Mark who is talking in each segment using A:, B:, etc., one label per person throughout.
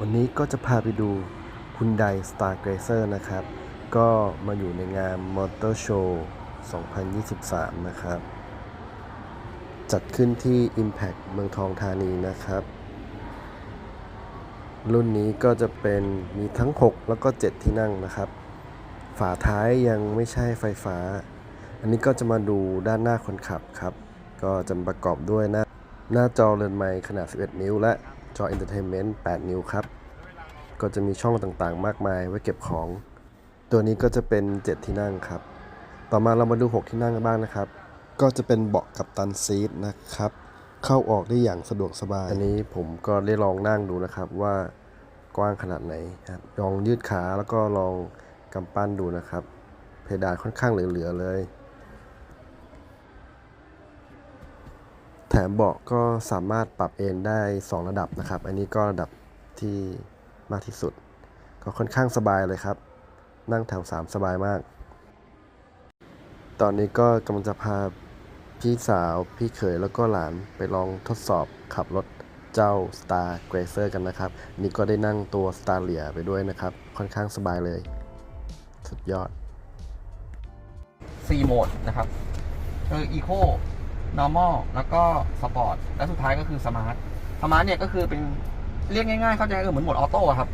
A: วันนี้ก็จะพาไปดู Hyundai Star Grazer นะครับ ก็มาอยู่ในงาน Motor Show 2023 นะครับ จัดขึ้นที่ Impact เมืองทองธานีนะครับ รุ่นนี้ก็จะเป็นมีทั้ง 6 แล้วก็ 7 ที่นั่งนะครับ ฝาท้ายยังไม่ใช่ไฟฟ้า อันนี้ก็จะมาดูด้านหน้าคนขับครับ ก็จะประกอบด้วยหน้าหน้าจอเรือนไมค์ขนาด 11 นิ้วและ จอ Entertainment 8 นิ้วครับ ก็จะมีช่องต่างๆ มากมายไว้เก็บของ ตัวนี้ก็จะเป็น 7 ที่นั่งครับ ต่อมาเรามาดู 6 ที่นั่งกันบ้างนะครับ ก็จะเป็นเบาะกับตันซีทนะครับ เข้าออกได้อย่างสะดวกสบาย อันนี้ผมก็ได้ลองนั่งดูนะครับว่ากว้างขนาดไหนครับ ลองยืดขาแล้วก็ลองกำปั้นดูนะครับ เพดานค่อนข้างเหลือๆเลย แถมเบาะก็สามารถปรับเอนได้ 2 ระดับนะครับ อันนี้ก็ระดับที่มากที่สุด ก็ค่อนข้างสบายเลยครับ นั่งแถว 3 สบายมาก ตอนนี้ก็กำลังจะพาพี่สาวพี่เขยแล้วก็หลานไปลองทดสอบขับรถเจ้า Star Grazer กันนะครับ นี่ก็ได้นั่งตัว Star เหลียไปด้วยนะครับ ค่อนข้างสบายเลย สุดยอด
B: 4 โหมดนะครับคือ Eco Normal แล้วก็ Sport และสุดท้ายก็คือ Smart Smart เนี่ยก็คือเป็นเรียกง่ายๆ เข้าใจก็คือเหมือนโหมดออโต้อะครับ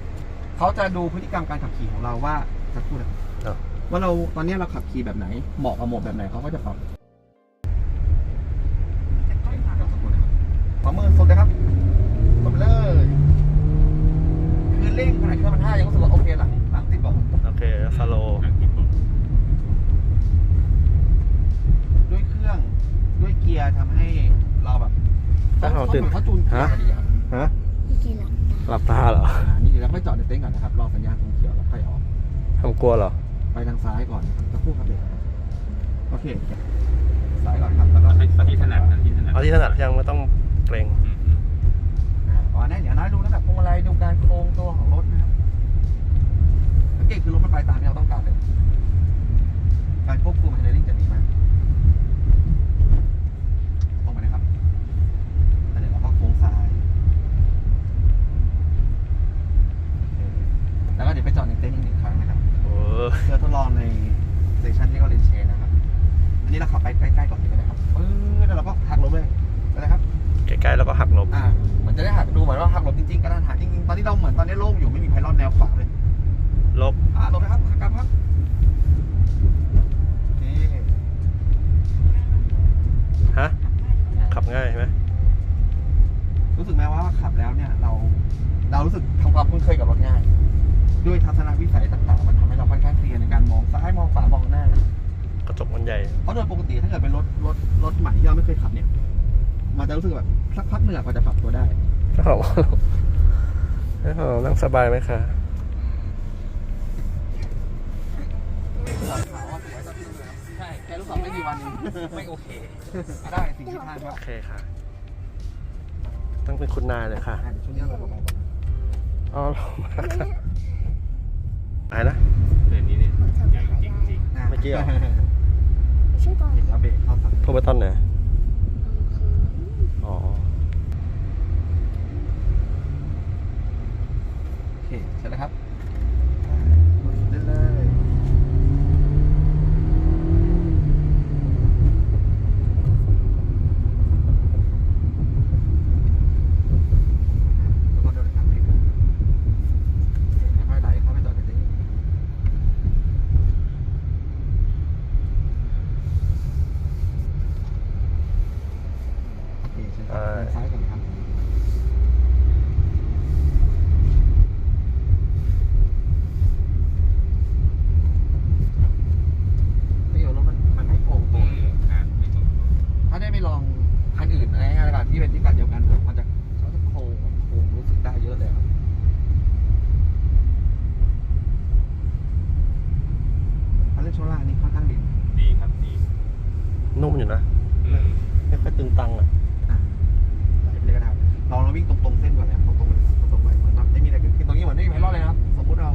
B: เขาจะดูพฤติกรรมการขับขี่ของเราว่าจะพูดอะไร
A: ครับ
B: ว่าเราตอนนี้เราขับขี่แบบไหนเหมาะกับโหมดแบบไหนเขาก็จะปรับขอมือสุดเลยครับกดไปเลยคือเร่งขนาดเครื่องมันห้ายังรู้สึกว่าโอเคหลังหลังติดเบอก
A: โอเคสโล
B: ด้วยเครื่องด้วยเกียร์ ทำให้เราแบบ
A: ถ้าเราตื่น
B: เขาจูนเกียร์มาดีครับ
A: ฮะ
C: พี่กีหลับตา
A: หลับตาเหรอ
B: อ่านี่เดี๋ยวเราไปจอดในเต็นท์ก่อนนะครับรอสัญญาณธงเขียวแล้วค่อยออก
A: ทำกลัวเหรอ
B: ไปทางซ้ายก่อนนะครับจะพูดครับเด็กโอเคซ้ายก่อนครับแล้วก็
D: ตอนที่ถนัดตอนที่ถนัด
A: เอาที่ถนัดยังไม่ต้องเกรง
D: อืมอืม
B: อ่าอ๋อแน่เดี๋ยวนะดู นนี้เราเหมือนตอนนี้โล่งอยู่ไม่มีไพลอนแนวขวาเลย
A: ลบ
B: อ่าลงไปครับหักกลับครับโอเค
A: ฮะขับง่ายไหม
B: รู้สึกไหมว่าขับแล้วเนี่ย เราเรารู้สึกทำความคุ้นเคยกับรถง่าย ด้วยทัศนวิสัยต่างๆ มันทำให้เราค่อนข้างเคลียร์ในการมองซ้ายมองขวามองหน้า
A: กระจกมันใหญ่
B: เพราะโดยปกติถ้าเกิดเป็นรถรถรถใหม่ที่เราไม่เคยขับเนี่ย มันจะรู้สึกแบบสักพักหนึ่งอะกว่าจะปรับตัวได้
A: ถ้าเราถ้าเรานั่งสบายไหมคะ
B: ใช่แค่รู้สึกไม่ดีวันนึงไม่โอเค ได้สิ่งที่ทานครับ
A: โอเคค่ะ ต้องเป็นคุณนายเลยค่ะ
B: อะเดี๋ยวช่วงนี้เราเบาๆก่อน
A: อ๋อลงมาค่ะอะไรนะ
D: เดี๋ยวนี้เนี่ย
C: ผมทำ
D: ให
C: ได้
D: ญ่จริง
B: นะ
A: เมื่อกี้เหรอ
C: ไม่ใช่ตอน
B: เห็นแล้วเบรกเข้าสั่ง
A: พูดไปต้นไหน
C: กลางคืน
A: อ๋อ
B: โอ เคเสร็จแล้วครับเล่นเลยแล้วก็เดินทางไปกันค่อยๆไหลเข้าไปจอดในเต็นท์โอเคใช่ครับเดินซ้ายก่อนครับ ไม่อยู่รถมันมันไม่โปร่ง
D: ๆ
B: โป
D: อื
B: ร่ง
D: มอ่าไม่ถูก
B: ถ้าได้ไปลองคันอื่นอะไรเงี้ยอากาศที่เป็นที่กัดเดียวกันมันจะเขาจะโค้งโค้งรู้สึกได้เยอะเลยครับอันเล่นโชล่านี่ค่อนข้างดี
D: ดีครับดี
A: นุ่มอยู่นะ
D: อืม
A: ไม่ค่อย ตึงตังอะ
B: อะไหลไปเลยก็ได้ครับลองเราวิ่งตรงๆเส้นก่อนนะครับตรงๆตรงๆไปเหมือนแบบไม่มีอะไรเกิดขึ้นตรงนี้เหมือนไม่มีไพลอนเลยนะครับ สมมุติเรา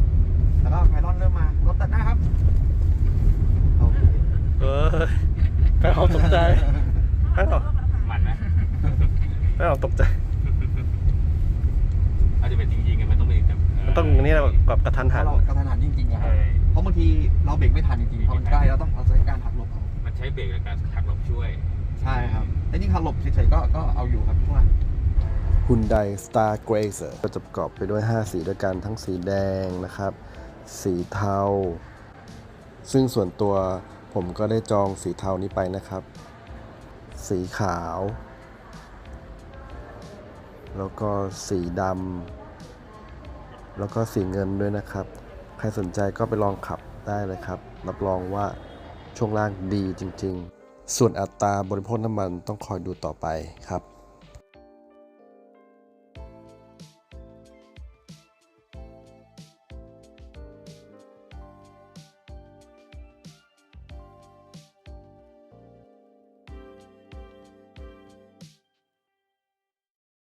B: แล้วก็ไพลอนเริ่มมารถตัดหน้าครับโอเค
A: เออแฟนเขาตกใจแฟนเขา
D: มันไหม
A: แฟนเขาตกใจ
D: อาจจะเป็นจริงๆไงมันต้องเป็น
A: นี้เรากับกระทันหัน
B: เรากระทันหันจริงๆอะครับ
D: ใช่
B: เพราะบางทีเราเบรกไม่ทันจริงๆเพราะมันใกล้เราต้องเอาใช้การหักหลบเอา
D: มันใช้เบรกในการหักหลบช่วย
B: ใช่ครับ แต่นี่หักหลบเฉยๆก็ก็เอาอยู่ครับทุกวัน
A: Hyundai Star Grazer ก็จะประกอบไปด้วย 5 สีด้วยกันทั้งสีแดงนะครับ สีเทา ซึ่งส่วนตัวผมก็ได้จองสีเทานี้ไปนะครับ สีขาว แล้วก็สีดำแล้วก็สีเงินด้วยนะครับ ใครสนใจก็ไปลองขับได้เลยครับ รับรองว่าช่วงล่างดีจริง ๆ ส่วนอัตราบริโภคน้ำมันต้องคอยดูต่อไปครับ